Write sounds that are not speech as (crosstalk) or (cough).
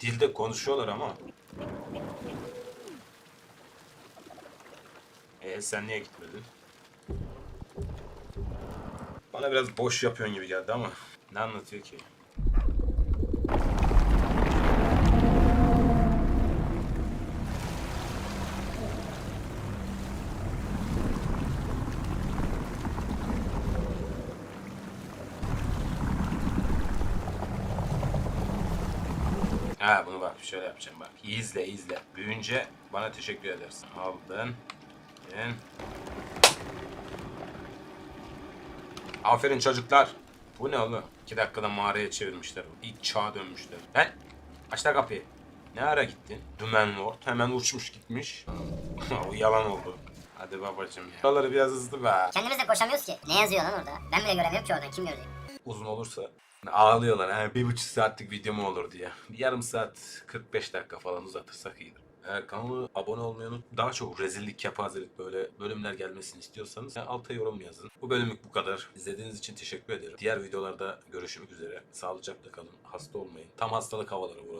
dilde konuşuyorlar ama. E sen niye gitmedin? Bana biraz boş yapıyorsun gibi geldi ama ne anlatıyor ki? Ha bunu bak şöyle yapacağım bak. İzle izle. Büyünce bana teşekkür edersin. Aldın. Gel. Aferin çocuklar. Bu ne oğlum? İki dakikada mağaraya çevirmişler. İlk çağa dönmüşler. Lan aç da kapıyı. Ne ara gittin? Dümen Lord hemen uçmuş gitmiş. (laughs) o yalan oldu. Hadi babacım ya. Buraları biraz hızlı be. Kendimiz de koşamıyoruz ki. Ne yazıyor lan orada? Ben bile göremiyorum ki oradan. Kim görecek? Uzun olursa ağlıyorlar. Ha, bir buçuk saatlik video mu olur diye. Bir yarım saat 45 dakika falan uzatırsak iyidir. Eğer kanala abone olmayı unut. Daha çok rezillik, kepazelik böyle bölümler gelmesini istiyorsanız yani alta yorum yazın. Bu bölümlük bu kadar. İzlediğiniz için teşekkür ederim. Diğer videolarda görüşmek üzere. Sağlıcakla kalın. Hasta olmayın. Tam hastalık havaları burada.